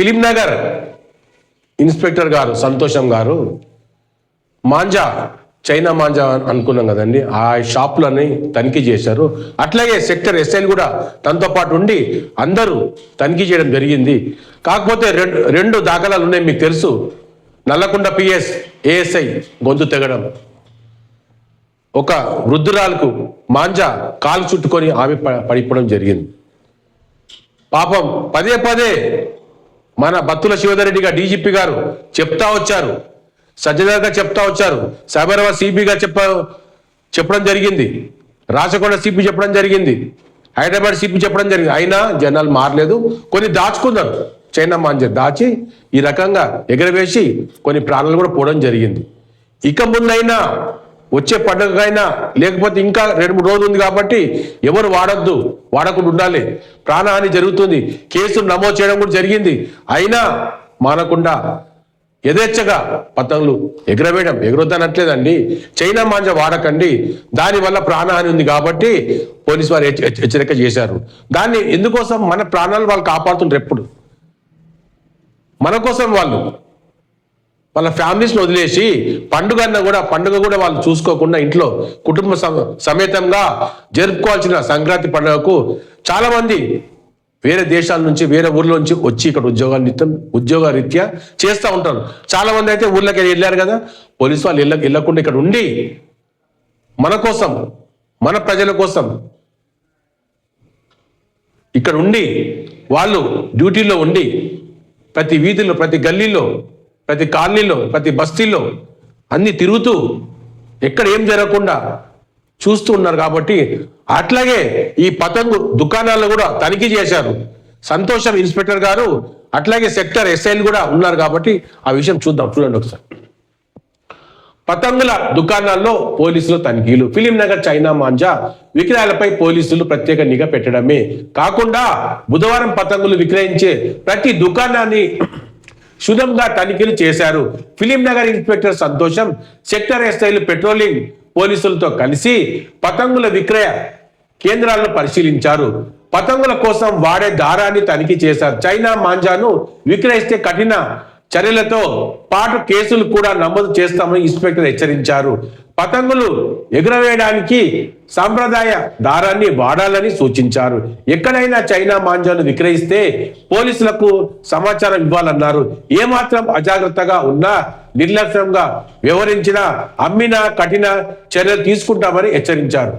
Film Nagar inspector గారు సంతోషం గారు మాంజా చైనా మాంజా అనుకున్నాం కదండి. ఆ షాపులని తనిఖీ చేశారు. అట్లాగే సెక్టర్ ఎస్ఐలు కూడా తనతో పాటు ఉండి అందరూ తనిఖీ చేయడం జరిగింది. కాకపోతే రెండు రెండు దాఖలాలు ఉన్నాయి మీకు తెలుసు. నల్లకొండ పిఎస్ ఏఎస్ఐ గొంతు తెగడం. ఒక వృద్ధురాలకు మాంజా కాలు చుట్టుకొని ఆమె ప- పడిపోవడం జరిగింది. పాపం పదే పదే మన బత్తుల శివధరెడ్డిగా డీజీపీ గారు చెప్తా వచ్చారు. సజ్జనర్గా చెప్తా వచ్చారు. సైబరాబాద్ సిపిగా చెప్ప చెప్పడం జరిగింది. రాచకొండ సిపి చెప్పడం జరిగింది. హైదరాబాద్ సిపి చెప్పడం జరిగింది. అయినా జనాలు మారలేదు. కొన్ని దాచుకున్నారు. చైనా మాంజ దాచి ఈ రకంగా ఎగరవేసి కొన్ని ప్రాణాలు కూడా పోవడం జరిగింది. ఇక ముందైనా వచ్చే పండుగకైనా లేకపోతే ఇంకా రెండు మూడు రోజులు ఉంది కాబట్టి ఎవరు వాడొద్దు వాడకుండా ఉండాలి. ప్రాణహాని జరుగుతుంది. కేసులు నమోదు చేయడం కూడా జరిగింది. అయినా మానకుండా యథేచ్ఛగా పతంగులు ఎగరవేయడం ఎగరొద్దనట్లేదండి. చైనా మాంజ వాడకండి. దానివల్ల ప్రాణహాని ఉంది కాబట్టి పోలీసు వారు హెచ్చరిక చేశారు. దాన్ని ఎందుకోసం మన ప్రాణాలు వాళ్ళు కాపాడుతుంటారు ఎప్పుడు? మన కోసం వాళ్ళు. వాళ్ళ ఫ్యామిలీస్ని వదిలేసి పండుగ అన్న కూడా పండుగ కూడా వాళ్ళు చూసుకోకుండా ఇంట్లో కుటుంబ సమేతంగా జరుపుకోవాల్సిన సంక్రాంతి పండుగకు చాలా మంది వేరే దేశాల నుంచి వేరే ఊర్ల నుంచి వచ్చి ఇక్కడ ఉద్యోగాల నిత్యం ఉద్యోగ రీత్యా చేస్తూ ఉంటారు. చాలా మంది అయితే ఊర్లోకి వెళ్ళారు కదా పోలీసు వాళ్ళు వెళ్ళ వెళ్ళకుండా ఇక్కడ ఉండి మన కోసం మన ప్రజల కోసం ఇక్కడ ఉండి వాళ్ళు డ్యూటీలో ఉండి ప్రతి వీధిలో ప్రతి గల్లీలో ప్రతి కాలనీలో ప్రతి బస్తీల్లో అన్ని తిరుగుతూ ఎక్కడ ఏం జరగకుండా చూస్తూ ఉన్నారు కాబట్టి అట్లాగే ఈ పతంగు దుకాణాల్లో కూడా తనిఖీ చేశారు. సంతోషం ఇన్స్పెక్టర్ గారు అట్లాగే సెక్టర్ ఎస్ఐలు కూడా ఉన్నారు కాబట్టి ఆ విషయం చూద్దాం. చూడండి ఒకసారి. పతంగుల దుకాణాల్లో పోలీసులు తనిఖీలు. ఫిలిం నగర్ చైనా మాంజా విక్రయాలపై పోలీసులు ప్రత్యేక నిఘా పెట్టడమే. కాకుండా బుధవారం పతంగులు విక్రయించే ప్రతి దుకాణాన్ని క్షుణ్ణంగా తనిఖీలు చేశారు. ఫిలిం నగర్ ఇన్స్పెక్టర్ సంతోషం సెక్టర్ ఎస్ఐలు పెట్రోలింగ్ పోలీసులతో కలిసి పతంగుల విక్రయ కేంద్రాలను పరిశీలించారు. పతంగుల కోసం వాడే దారాన్ని తనిఖీ చేశారు. చైనా మాంజాను విక్రయిస్తే కఠిన చర్యలతో పాటు కేసులు కూడా నమోదు చేస్తామని ఇన్స్పెక్టర్ హెచ్చరించారు. పతంగులు ఎగురవేయడానికి సాంప్రదాయ దారాన్ని వాడాలని సూచించారు. ఎక్కడైనా చైనా మాంజాను విక్రయిస్తే పోలీసులకు సమాచారం ఇవ్వాలన్నారు. ఏమాత్రం అజాగ్రత్తగా ఉన్నా నిర్లక్ష్యంగా వ్యవహరించినా అమ్మినా కఠిన చర్యలు తీసుకుంటామని హెచ్చరించారు.